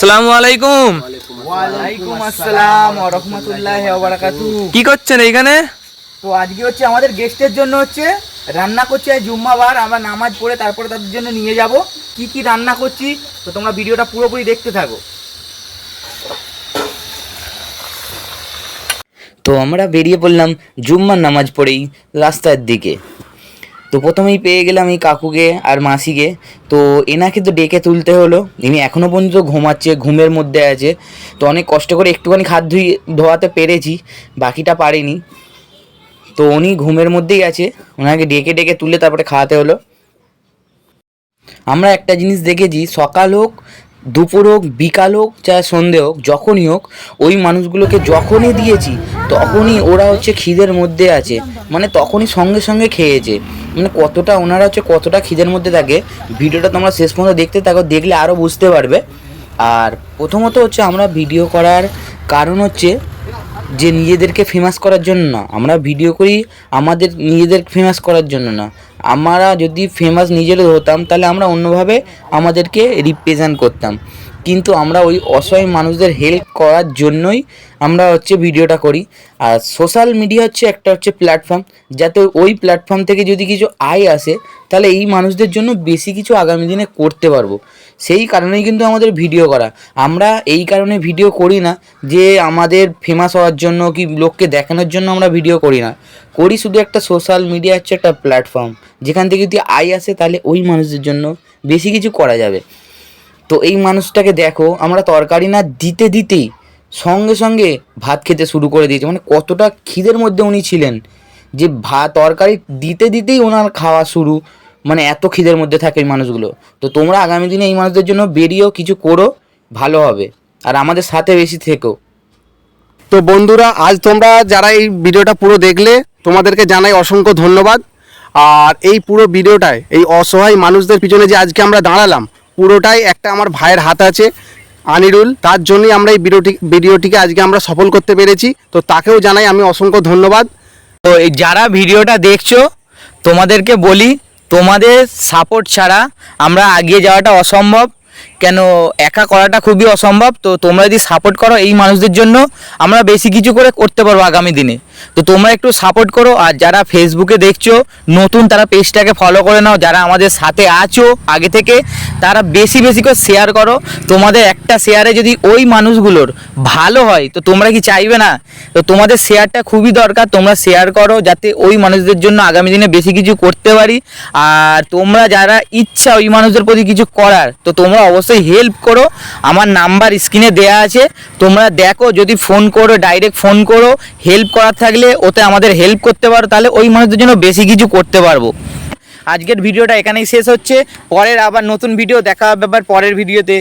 সালামু আলাইকুম। ওয়ালাইকুম আসসালাম ওয়া রাহমাতুল্লাহি ওয়া বারাকাতুহু। কি করছেন এইখানে? তো আজকে হচ্ছে আমাদের গেস্টের জন্য হচ্ছে রান্না করছি আজ জুম্মাবার আমরা নামাজ পড়ে তারপরে তাদের জন্য নিয়ে যাব। কি কি রান্না করছি তো তোমরা ভিডিওটা পুরোপুরি দেখতে থাকো। তো আমরা বেরিয়ে পড়লাম জুম্মার নামাজ পড়েই রাস্তার দিকে। তো প্রথমেই পেয়ে গেলাম এই কাকুকে আর মাসিকে। তো এনাকে তো ডেকে তুলতে হলো। ইনি এখনও পর্যন্ত ঘুমাচ্ছে, ঘুমের মধ্যে আছে। তো অনেক কষ্ট করে একটুখানি হাত ধুই, ধোয়াতে পেরেছি, বাকিটা পারিনি। তো উনি ঘুমের মধ্যেই আছে। ওনাকে ডেকে ডেকে তুলে তারপরে খাওয়াতে হলো। আমরা একটা জিনিস দেখেছি, সকাল হোক, দুপুর হোক, বিকাল হোক চাहे সন্ধে হোক, যখনই হোক, ওই মানুষগুলোকে যখনই দিয়েছি, তখনই ওরা হচ্ছে খিদের মধ্যে আছে। মানে তখনই সঙ্গে সঙ্গে খেয়েছে। মানে কতটা ওনারা হচ্ছে কতটা খিদের মধ্যে থাকে, ভিডিওটা তোমরা শেষ পর্যন্ত দেখতে থাকো, দেখলে আরও বুঝতে পারবে। আর প্রথমত হচ্ছে আমরা ভিডিও করার কারণ হচ্ছে যে নিজেদেরকে ফেমাস করার জন্য না, আমরা ভিডিও করি আমাদের নিজেদের ফেমাস করার জন্য না। আমরা যদি ফেমাস নিজেরা হতাম, তাহলে আমরা অন্যভাবে আমাদেরকে রিপ্রেজেন্ট করতাম। কিন্তু আমরা ওই অসহায় মানুষদের হেল্প করার জন্যই আমরা হচ্ছে ভিডিওটা করি। আর সোশ্যাল মিডিয়া হচ্ছে একটা হচ্ছে প্ল্যাটফর্ম যাতে ওই প্ল্যাটফর্ম থেকে যদি কিছু আয় আসে, তাহলে এই মানুষদের জন্য বেশি কিছু আগামী দিনে করতে পারব। সেই কারণেই কিন্তু আমাদের ভিডিও করা। আমরা এই কারণে ভিডিও করি না যে আমাদের ফেমাস হওয়ার জন্য কি লোককে দেখানোর জন্য আমরা ভিডিও করি না। করি শুধু একটা সোশ্যাল মিডিয়া হচ্ছে একটা প্ল্যাটফর্ম যেখান থেকে যদি আয় আসে, তাহলে ওই মানুষদের জন্য বেশি কিছু করা যাবে। তো এই মানুষটাকে দেখো, আমরা তরকারি না দিতে দিতেই সঙ্গে সঙ্গে ভাত খেতে শুরু করে দিয়েছে। মানে কতটা খিদের মধ্যে উনি ছিলেন যে ভাত তরকারি দিতে দিতেই ওনার খাওয়া শুরু। মানে এত খিদের মধ্যে থাকে এই মানুষগুলো। তো তোমরা আগামী দিনে এই মানুষদের জন্য বেরিয়েও কিছু করো, ভালো হবে। আর আমাদের সাথে বেশি থেকো। তো বন্ধুরা, আজ তোমরা যারা এই ভিডিওটা পুরো দেখলে, তোমাদেরকে জানাই অসংখ্য ধন্যবাদ। আর এই পুরো ভিডিওটায়, এই অসহায় মানুষদের পিছনে যে আজকে আমরা দাঁড়ালাম পুরোটাই একটা আমার ভাইয়ের হাত আছে, আনিরুল। তার জন্যই আমরা এই ভিডিওটি ভিডিওটিকে আজকে আমরা সফল করতে পেরেছি। তো তাকেও জানাই আমি অসংখ্য ধন্যবাদ। তো এই যারা ভিডিওটা দেখছ, তোমাদেরকে বলি, তোমাদের সাপোর্ট ছাড়া আমরা এগিয়ে যাওয়াটা অসম্ভব। কেন একা করাটা খুবই অসম্ভব। তো তোমরা যদি সাপোর্ট করো এই মানুষদের জন্য, আমরা বেশি কিছু করে করতে পারব আগামী দিনে। তো তোমরা একটু সাপোর্ট করো, আর যারা ফেসবুকে দেখছ, নতুন তারা পেজটাকে ফলো করে নাও, যারা আমাদের সাথে আছো আগে থেকে, তারা বেশি বেশি করে শেয়ার করো। তোমাদের একটা শেয়ারে যদি ওই মানুষগুলোর ভালো হয়, তো তোমরা কি চাইবে না? তো তোমাদের শেয়ারটা খুবই দরকার, তোমরা শেয়ার করো, যাতে ওই মানুষদের জন্য আগামী দিনে বেশি কিছু করতে পারি। আর তোমরা যারা ইচ্ছা ওই মানুষদের প্রতি কিছু করার, তো তোমরা অবশ্যই হেল্প করো। আমার নাম্বার স্ক্রিনে দেয়া আছে, তোমরা দেখো, যদি ফোন করো ডাইরেক্ট ফোন করো হেল্প করার থাকলে ওতে আমাদের হেল্প করতে পারো, তাহলে ওই মানুষদের জন্য বেশি কিছু করতে পারব। আজকের ভিডিওটা এখানেই শেষ হচ্ছে, পরের আবার নতুন ভিডিও দেখা হবে আবার পরের ভিডিওতে